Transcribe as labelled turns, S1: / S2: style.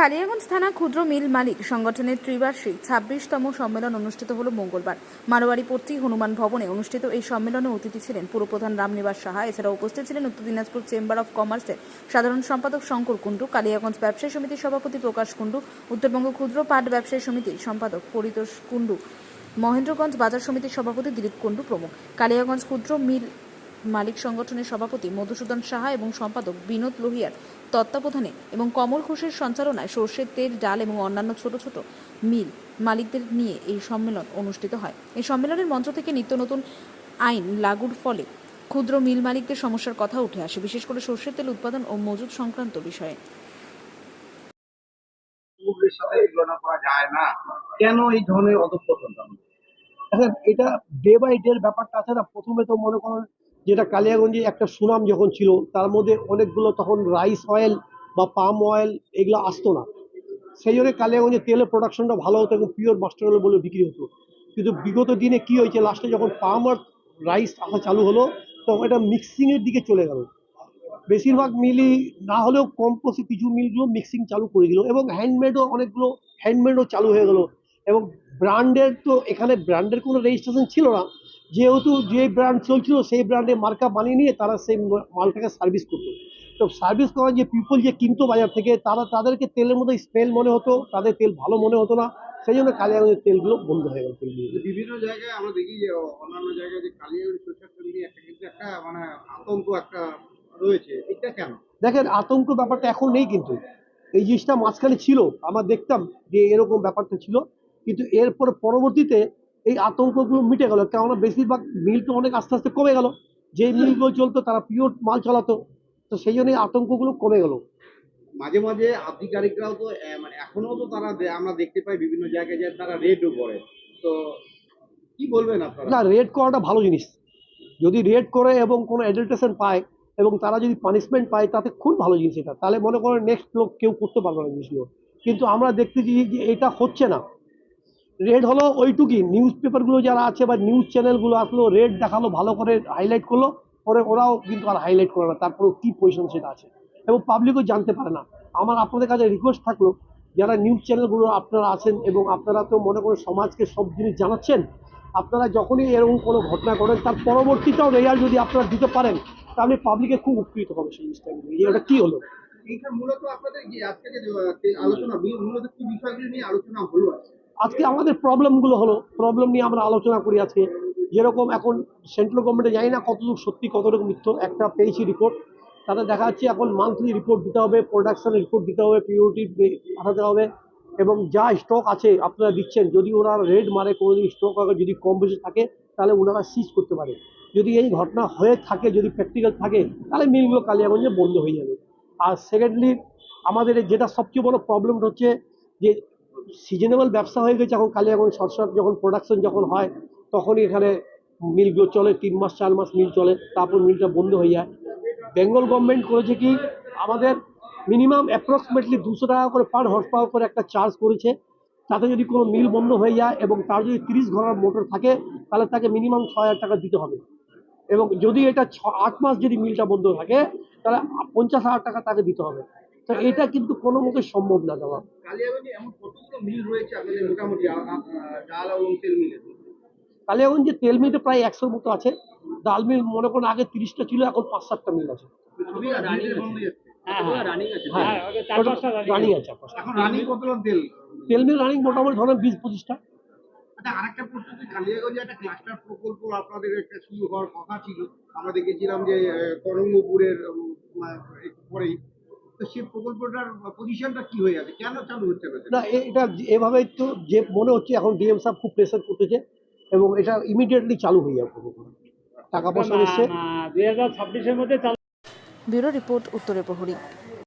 S1: কালিয়াগঞ্জ থানা ক্ষুদ্র মিল মালিক সংগঠনের ত্রিবার্ষিক ছাব্বিশতম সম্মেলন অনুষ্ঠিত হল মঙ্গলবার। মারোয়ারিপট্টি হনুমান ভবনে অনুষ্ঠিত এই সম্মেলনে অতিথি ছিলেন পুরপ্রধান রামনিবাস সাহা। এছাড়া উপস্থিত ছিলেন উত্তর দিনাজপুর চেম্বার অফ কমার্সের সাধারণ সম্পাদক শঙ্কর কুণ্ডু, কালিয়াগঞ্জ ব্যবসায়ী সমিতির সভাপতি প্রকাশ কুণ্ডু, উত্তরবঙ্গ ক্ষুদ্র পাট ব্যবসায়ী সমিতির সম্পাদক পরিতোষ কুণ্ডু, মহেন্দ্রগঞ্জ বাজার সমিতির সভাপতি দিলীপ কুণ্ডু প্রমুখ। কালিয়াগঞ্জ ক্ষুদ্র মিল মালিক সংগঠনের সভাপতি মধুসূদন সাহা এবং সম্পাদক বিনোদ লোহিয়ার তত্ত্বাবধানে এবং কমল ঘোষের সঞ্চালনায় সর্ষের তেল, ডাল এবং অন্যান্য ছোট ছোট মিল মালিকদের নিয়ে এই সম্মেলন অনুষ্ঠিত হয়। এই সম্মেলনের মঞ্চ থেকে নিত্য নতুন আইন লাগুর ফলে ক্ষুদ্র মিল মালিকদের সমস্যার কথা উঠে আসে, বিশেষ করে সর্ষের তেল উৎপাদন ও মজুদ সংক্রান্ত বিষয়ে।
S2: না কেন এই ধরনের অধঃপতনটা
S3: এখন এটা ডে বাই ডে ব্যাপারটা আছে না? প্রথমে তো মনে করেন যেটা কালিয়াগঞ্জে একটা সুনাম যখন ছিল, তার মধ্যে অনেকগুলো তখন রাইস অয়েল বা পাম অয়েল এগুলো আসতো না। সেই জন্য কালিয়াগঞ্জে তেলের প্রোডাকশনটা ভালো হতো এবং পিওর মাস্টার অয়েল বলে বিক্রি হতো। কিন্তু বিগত দিনে কি হয়েছে লাস্টে যখন পাম আর রাইস আসা চালু হলো, তখন এটা মিক্সিংয়ের দিকে চলে গেল। বেশিরভাগ মিলই না হলেও কম পক্ষে কিছু মিলগুলো মিক্সিং চালু করে দিল এবং হ্যান্ডমেডও অনেকগুলো হ্যান্ডমেডও চালু হয়ে গেল। এবং ব্র্যান্ডের তো এখানে ব্র্যান্ডের কোনো রেজিস্ট্রেশন ছিল না। যেহেতু যে ব্র্যান্ড চলছিল সেই ব্র্যান্ডে মার্কা বানিয়ে নিয়ে তারা সেই মালটাকে সার্ভিস করতো। তো সার্ভিস করার যে পিপল যে কিনতো বাজার থেকে তারা তাদেরকে তেলের মধ্যে স্মেল মনে হতো তাদের তেল ভালো মনে হতো না। সেই জন্য কালিয়াগঞ্জের তেলগুলো বন্ধ হয়ে গেল তেলগুলো।
S2: বিভিন্ন জায়গায় আমরা দেখি যে অন্যান্য জায়গায় যে কালিয়াগঞ্জ সরষের তেল নিয়ে একটা কিন্তু একটা মানে আতঙ্ক একটা রয়েছে। এটা কেন?
S3: দেখেন আতঙ্ক ব্যাপারটা এখন নেই কিন্তু। এই জিনিসটা মাঝখানে ছিল আমরা দেখতাম যে এরকম ব্যাপারটা ছিল। কিন্তু এরপর পরবর্তীতে এই আতঙ্কগুলো মিটে গেল। কেননা বেশিরভাগ মিল তো অনেক আস্তে আস্তে কমে গেল। যে মিলগুলো চলতো তারা পিওর মাল চালাতো। তো সেই জন্য এই আতঙ্কগুলো কমে গেল।
S2: মাঝে মাঝে আধিকারিকরাও তো মানে এখনও তো তারা আমরা দেখতে পাই বিভিন্ন জায়গায় যে তারা রেডও করে তো কি বলবেন আপনারা?
S3: না রেড করাটা ভালো জিনিস। যদি রেড করে এবং কোনো অ্যাডাল্টেশন পায় এবং তারা যদি পানিশমেন্ট পায় তাতে খুব ভালো জিনিস এটা। তাহলে মনে করেন নেক্সট লোক কেউ করতে পারবে না জিনিসগুলো। কিন্তু আমরা দেখতেছি যে এটা হচ্ছে না। রেড হলো ওইটুকুই নিউজ পেপারগুলো যারা আছে বা নিউজ চ্যানেলগুলো আসলো, রেড দেখাল, ভালো করে হাইলাইট করল, পরে ওরাও কিন্তু আর হাইলাইট করে না তারপরে কী পজিশন সেটা আছে। এবং পাবলিকও জানতে পারে না। আমার আপনাদের কাছে রিকোয়েস্ট থাকল, যারা নিউজ চ্যানেলগুলো আপনারা আছেন এবং আপনারা তো মনে করেন সমাজকে সব জিনিস জানাচ্ছেন, আপনারা যখনই এরকম কোনো ঘটনা করেন তার পরবর্তীটাও রেজাল্ট যদি আপনারা দিতে পারেন, তাহলে পাবলিকে খুব উপকৃত হবে সেই জিনিসটা নিয়ে। ওটা কী হলো?
S2: এইটা মূলত আপনাদের আজকে আলোচনা, মূলত বিষয়গুলো নিয়ে আলোচনা হলো আজকে?
S3: আজকে আমাদের প্রবলেমগুলো হলো প্রবলেম নিয়ে আমরা আলোচনা করি আজকে। যেরকম এখন সেন্ট্রাল গভর্নমেন্টে জানি না কতটুকু সত্যি, কতটুকু মিথ্য, একটা পেয়েছি রিপোর্ট তাতে দেখা যাচ্ছে এখন মান্থলি রিপোর্ট দিতে হবে প্রোডাকশন রিপোর্ট দিতে হবে পিওরিটি পাঠাতে হবে। এবং যা স্টক আছে, আপনারা দিচ্ছেন, যদি ওরা রেড মারে কোনো দিন স্টক যদি কম বেশি থাকে, তাহলে ওনারা সিজ করতে পারে। যদি এই ঘটনা হয়ে থাকে, যদি প্র্যাকটিক্যাল থাকে, তাহলে মিলগুলো কালিয়াগঞ্জে বন্ধ হয়ে যাবে। আর সেকেন্ডলি আমাদের যেটা সবচেয়ে বড় প্রবলেমটা হচ্ছে যে সিজনেবল ব্যবসা হয়ে গেছে এখন কালিয়াগঞ্জ সরষার যখন প্রোডাকশন যখন হয়, তখনই এখানে মিলগুলো চলে, তিন মাস, চার মাস মিল চলে, তারপর মিলটা বন্ধ হয়ে যায়। বেঙ্গল গভর্নমেন্ট করেছে কি, আমাদের মিনিমাম অ্যাপ্রক্সিমেটলি দুশো টাকা করে পার হর্স পাওয়ার করে একটা চার্জ করেছে। তাতে যদি কোনো মিল বন্ধ হয়ে যায় এবং তার যদি তিরিশ ঘণ্টার মোটর থাকে, তাহলে তাকে মিনিমাম ছ হাজার টাকা দিতে হবে। এবং যদি এটা ছ, আট মাস যদি মিলটা বন্ধ থাকে, তাহলে পঞ্চাশ হাজার টাকা তাকে দিতে হবে। তো এটা কিন্তু কোনো মতে সম্ভব না দেওয়া
S2: মিল রয়েছে আপনাদের মোটামুটি আ- আ- আ- ডাল এবং তেল মিলে।
S3: কালিয়াগঞ্জে তেল মিলটা প্রায় একশোর মতো আছে ডাল মিল মনে করুন আগে তিরিশটা ছিল এখন পাঁচ সাতটা মিল আছে।
S2: রানিং বন্ধ যাচ্ছে
S4: রানিং আছে।
S3: হ্যাঁ রানিং আছে। আপাতত।
S2: এখন রানিং কতজন তেল?
S3: তেল মিল রানিং মোটামুটি ধরেন বিশ পঁচিশটা।
S2: আচ্ছা আরেকটা প্রশ্ন যে কালিয়াগঞ্জে একটা ক্লাস্টার প্রকল্প আপনাদের একটা শুরু হওয়ার কথা ছিল আমরা দেখেছিলাম যে করঙ্গপুরের উম, আহ, একটু পরেই তো সেই প্রকল্পটার পজিশনটা কি হয়ে আছে? কেন চালু হচ্ছে না
S3: না এটা এভাবে তো যে মনে হচ্ছে এখন ডিএম সাহেব খুব প্রেসার করতেছে এবং এটা ইমিডিয়েটলি চালু হয়ে যাবে টাকা পয়সা এসছে।
S4: দুই হাজার ছাব্বিশের মধ্যে চালু
S1: ব্যুরো রিপোর্ট উত্তরে প্রহরী।